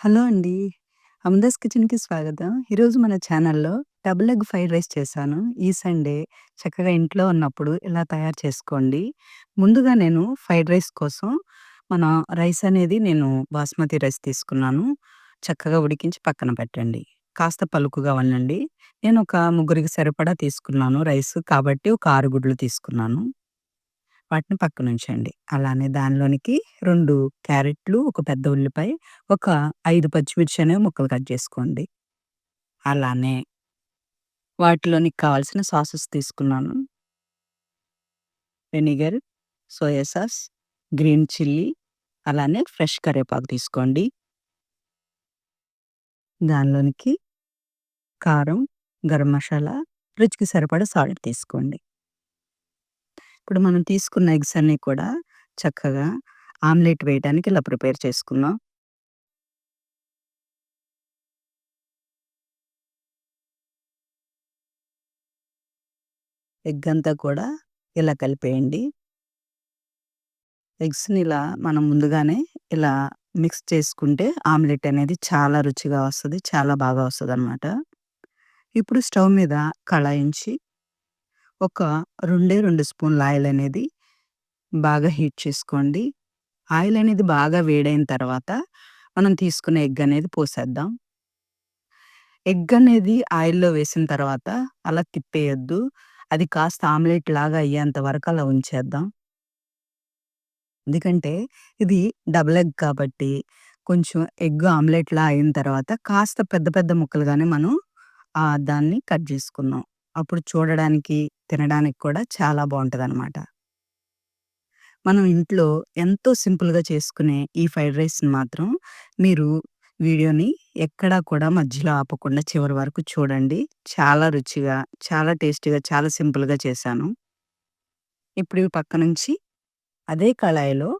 Hello అండి. అమదాస్ కిచెన్‌కి స్వాగతం. ఈరోజు మన ఛానల్‌లో డబుల్ ఎగ్ ఫ్రైడ్ రైస్ చేశాను. ఈ సండే చక్కగా ఇంట్లో ఉన్నప్పుడు ఇలా తయారు చేసుకోండి. ముందుగా నేను ఫ్రైడ్ రైస్ కోసం మన రైస్ అనేది నేను బాస్మతి రైస్ తీసుకున్నాను. చక్కగా ఉడికించి పక్కన పెట్టండి. కాస్త పలుకుగా వండండి. నేను ఒక ముగ్గురికి సరిపడా తీసుకున్నాను రైస్ కాబట్టి ఒక 6 గుడ్లు తీసుకున్నాను. వాటిని పక్కనుంచండి. అలానే దానిలోనికి 2 క్యారెట్లు, ఒక పెద్ద ఉల్లిపాయ, ఒక 5 పచ్చిమిర్చి అనేవి ముక్కలు కట్ చేసుకోండి. అలానే వాటిలోనికి కావాల్సిన సాసెస్ తీసుకున్నాను. Vinegar, soya sauce, green chilli, అలానే ఫ్రెష్ కరివేపాకు తీసుకోండి. దానిలోనికి కారం, గరం మసాలా, రుచికి సరిపడా సాల్ట్ తీసుకోండి. ఇప్పుడు మనం తీసుకున్న ఎగ్స్ అన్నీ కూడా చక్కగా ఆమ్లెట్ వేయడానికి ఇలా ప్రిపేర్ చేసుకుందాం. ఎగ్ అంతా కూడా ఇలా కలిపేయండి. ఎగ్స్‌ని ఇలా మనం ముందుగానే ఇలా మిక్స్ చేసుకుంటే ఆమ్లెట్ అనేది చాలా రుచిగా వస్తుంది చాలా బాగా వస్తుంది అన్నమాట ఇప్పుడు స్టవ్ మీద కళాయించి ఒక రెండే 2 స్పూన్ల ఆయిల్ అనేది బాగా హీట్ చేసుకోండి. ఆయిల్ అనేది బాగా వేడైన తర్వాత మనం తీసుకున్న ఎగ్ అనేది పోసేద్దాం. ఎగ్ అనేది ఆయిల్‌లో వేసిన తర్వాత అలా తిప్పేయొద్దు. అది కాస్త ఆమ్లెట్ లాగా అయ్యేంత వరకు అలా ఉంచేద్దాం. ఎందుకంటే ఇది డబుల్ ఎగ్ కాబట్టి కొంచెం ఎగ్ ఆమ్లెట్‌లా అయిన తర్వాత కాస్త పెద్ద పెద్ద ముక్కలుగానే మనం ఆహ్, దాన్ని కట్ చేసుకుందాం. అప్పుడు చూడడానికి, తినడానికి కూడా చాలా బాగుంటుంది అనమాట మనం ఇంట్లో ఎంతో సింపుల్‌గా చేసుకునే ఈ ఫ్రైడ్ రైస్‌ని మాత్రం మీరు వీడియోని ఎక్కడా కూడా మధ్యలో ఆపకుండా చివరి వరకు చూడండి. చాలా రుచిగా, చాలా టేస్టీగా, చాలా సింపుల్‌గా చేశాను. ఇప్పుడు ఇవి పక్క నుంచి అదే కళాయిలో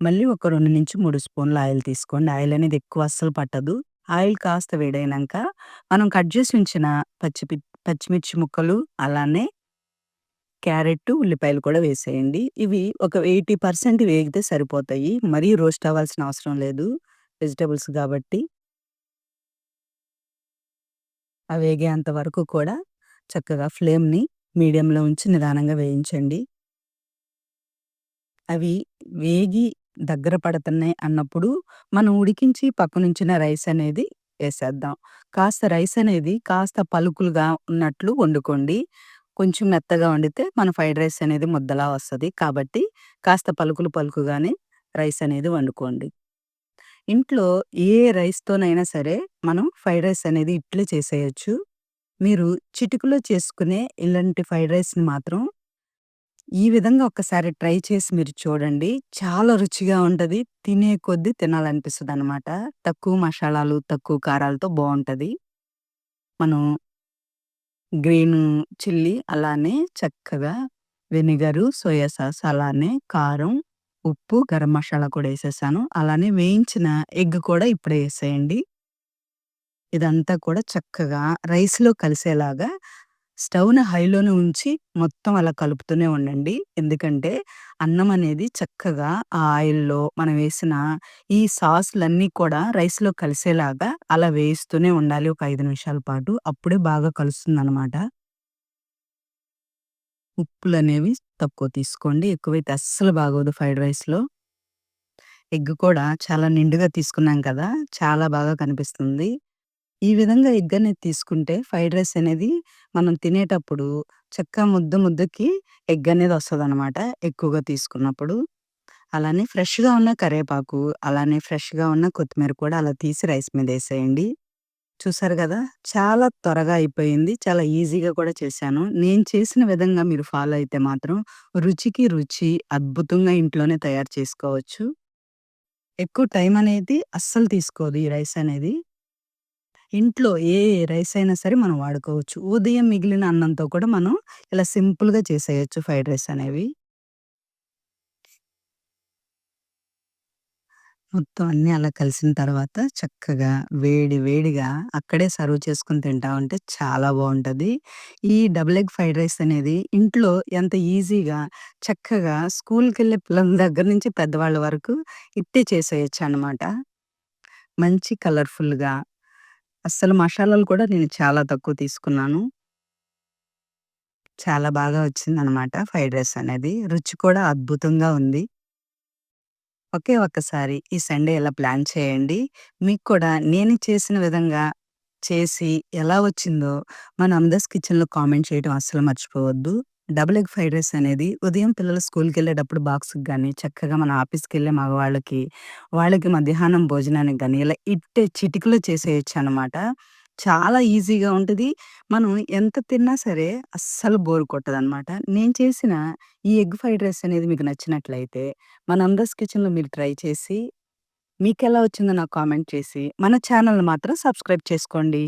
మళ్ళీ ఒక 2-3 స్పూన్ల ఆయిల్ తీసుకోండి. ఆయిల్ అనేది ఎక్కువ అస్సలు పట్టదు. ఆయిల్ కాస్త వేడైనాక మనం కట్ చేసి ఉంచిన పచ్చిపి పచ్చిమిర్చి ముక్కలు, అలానే క్యారెట్టు, ఉల్లిపాయలు కూడా వేసేయండి. ఇవి ఒక 80% వేగితే సరిపోతాయి. మరీ రోస్ట్ అవ్వాల్సిన అవసరం లేదు. వెజిటబుల్స్ గాబట్టి. అవి వేగేంత వరకు కూడా చక్కగా ఫ్లేమ్‌ని మీడియంలో ఉంచి నిదానంగా వేయించండి. అవి వేగి దగ్గర పడుతున్నాయి అన్నప్పుడు మనం ఉడికించి పక్కనుంచిన రైస్ అనేది ఏసేద్దాం. కాస్త రైస్ అనేది కాస్త పలుకులుగా ఉన్నట్లు వండుకోండి. కొంచెం మెత్తగా వండితే మన ఫ్రైడ్ రైస్ అనేది ముద్దలా వస్తుంది కాబట్టి కాస్త పలుకులు పలుకుగానే రైస్ అనేది వండుకోండి. ఇంట్లో ఏ రైస్‌తోనైనా సరే మనం ఫ్రైడ్ రైస్ అనేది ఇట్లే చేసేయొచ్చు. మీరు చిటికలో చేసుకునే ఇలాంటి ఫ్రైడ్ రైస్‌ని మాత్రం ఈ విధంగా ఒక్కసారి ట్రై చేసి మీరు చూడండి. చాలా రుచిగా ఉంటుంది తినే కొద్దీ తినాలనిపిస్తదనమాట. తక్కువ మసాలాలు తక్కువ కారాలతో బాగుంటుంది మనం గ్రీన్ చిల్లీ, అలానే చక్కగా వెనిగరు, సోయా సాస్, అలానే కారం, ఉప్పు, గరం మసాలా కూడా వేసేసాను. అలానే వేయించిన ఎగ్ కూడా ఇప్పుడే వేసేయండి. ఇదంతా కూడా చక్కగా రైస్‌లో కలిసేలాగా స్టవ్‌ని హైలోనే ఉంచి మొత్తం అలా కలుపుతూనే ఉండండి. ఎందుకంటే అన్నం అనేది చక్కగా ఆ ఆయిల్‌లో మనం వేసిన ఈ సాస్లన్నీ కూడా రైస్‌లో కలిసేలాగా అలా వేయిస్తూనే ఉండాలి ఒక 5 నిమిషాల పాటు. అప్పుడే బాగా కలుస్తుందనమాట. ఉప్పులనేవి తక్కువ తీసుకోండి. ఎక్కువైతే అస్సలు బాగోదు ఫ్రైడ్ రైస్‌లో. ఎగ్ కూడా చాలా నిండుగా తీసుకున్నాం కదా! చాలా బాగా కనిపిస్తుంది. ఈ విధంగా ఎగ్ అనేది తీసుకుంటే ఫ్రైడ్ రైస్ అనేది మనం తినేటప్పుడు చక్కగా ముద్ద ముద్దకి ఎగ్ అనేది వస్తదనమాట ఎక్కువగా తీసుకున్నప్పుడు. అలానే ఫ్రెష్‌గా ఉన్న కరివేపాకు, అలానే ఫ్రెష్‌గా ఉన్న కొత్తిమీర కూడా అలా తీసి రైస్ మీద ఏసేయండి. చూసారు గదా! చాలా త్వరగా అయిపోయింది. చాలా ఈజీగా కూడా చేశాను. నేను చేసిన విధంగా మీరు ఫాలో అయితే మాత్రం రుచికి రుచి అద్భుతంగా ఇంట్లోనే తయారు చేసుకోవచ్చు. ఎక్కువ టైం అనేది అస్సలు తీసుకోదు ఈ రైస్ అనేది. ఇంట్లో ఏ రైస్ అయినా సరే మనం వాడుకోవచ్చు. ఉదయం మిగిలిన అన్నంతో కూడా మనం ఇలా సింపుల్‌గా చేసేయొచ్చు ఫ్రైడ్ రైస్ అనేవి. మొత్తం అన్నీ అలా కలిసిన తర్వాత చక్కగా వేడి వేడిగా అక్కడే సర్వ్ చేసుకొని తింటా ఉంటే చాలా బావుంటది. ఈ డబుల్ ఎగ్ ఫ్రైడ్ రైస్ అనేది ఇంట్లో ఎంత ఈజీగా చక్కగా స్కూల్‌కెళ్ళే పిల్లల దగ్గర నుంచి పెద్దవాళ్ళ వరకు ఇట్టే చేసేయొచ్చనమాట. మంచి కలర్‌ఫుల్‌గా అస్సలు మషాలాలు కూడా నేను చాలా తక్కువ తీసుకున్నాను. చాలా బాగా వచ్చిందనమాట ఫ్రైడ్ రైస్ అనేది. రుచి కూడా అద్భుతంగా ఉంది. ఒకే ఒక్కసారి ఈ సండే ఇలా ప్లాన్ చేయండి. మీకు కూడా నేను చేసిన విధంగా చేసి ఎలా వచ్చిందో మన అమ్దాస్ కిచెన్‌లో కామెంట్ చేయడం అస్సలు మర్చిపోవద్దు. డబుల్ ఎగ్ ఫ్రైడ్ రైస్ అనేది ఉదయం పిల్లలు స్కూల్కి వెళ్ళేటప్పుడు బాక్స్‌కి కానీ చక్కగా మన ఆఫీస్కి వెళ్ళే మగవాళ్ళకి, వాళ్ళకి మధ్యాహ్నం భోజనానికి కానీ ఇలా ఇట్టే చిటికలో చేసేయొచ్చనమాట. చాలా ఈజీగా ఉంటుంది మనం ఎంత తిన్నా సరే అస్సలు బోర్ కొట్టదనమాట. నేను చేసిన ఈ ఎగ్ ఫ్రైడ్ రైస్ అనేది మీకు నచ్చినట్లయితే మన అందర్స్ కిచెన్‌లో మీరు ట్రై చేసి మీకు ఎలా వచ్చిందో నాకు కామెంట్ చేసి మన ఛానల్ మాత్రం సబ్స్క్రైబ్ చేసుకోండి.